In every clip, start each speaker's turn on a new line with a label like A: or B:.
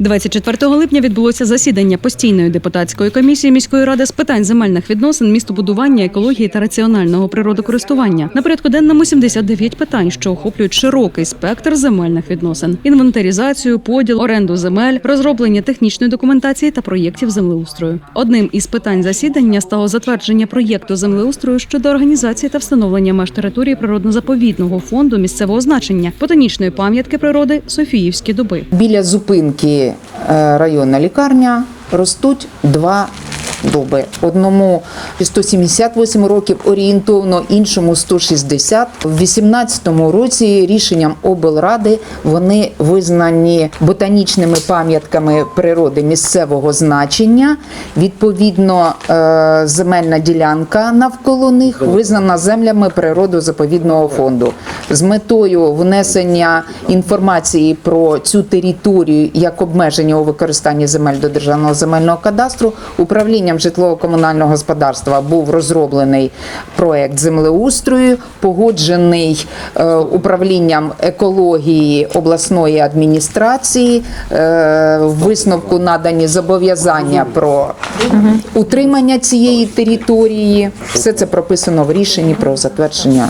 A: 24 липня відбулося засідання постійної депутатської комісії міської ради з питань земельних відносин, містобудування, екології та раціонального природокористування. На порядку денному 79 питань, що охоплюють широкий спектр земельних відносин: інвентаризацію, поділ, оренду земель, розроблення технічної документації та проєктів землеустрою. Одним із питань засідання стало затвердження проєкту землеустрою щодо організації та встановлення меж території природно-заповідного фонду місцевого значення ботанічної пам'ятки природи Софіївські дуби.
B: Біля зупинки районна лікарня ростуть два дуби. Одному 178 років орієнтовно, іншому 160. В 18-му році рішенням облради вони визнані ботанічними пам'ятками природи місцевого значення. Відповідно, е, земельна ділянка навколо них визнана землями природозаповідного фонду з метою внесення інформації про цю територію як обмеження у використанні земель до державного земельного кадастру управлінням житлово-комунального господарства був розроблений проект землеустрою, погоджений е, управлінням екології обласної адміністрації. Е, в висновку надані зобов'язання про утримання цієї території. Все це прописано в рішенні про затвердження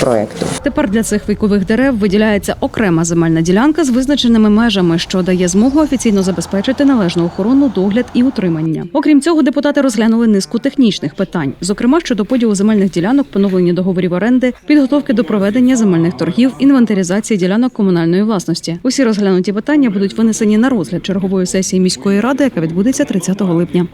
B: проекту.
A: Тепер для цих вікових дерев виділяється окрема земельна ділянка з визначеними межами, що дає змогу офіційно забезпечити належну охорону, догляд і утримання. Окрім цього, депутати розглянули низку технічних питань, зокрема щодо поділу земельних ділянок, поновлення договорів оренди, підготовки до проведення земельних торгів, інвентаризації ділянок комунальної власності. Усі розглянуті питання будуть винесені на розгляд чергової сесії міської ради, яка відбудеться 30 липня.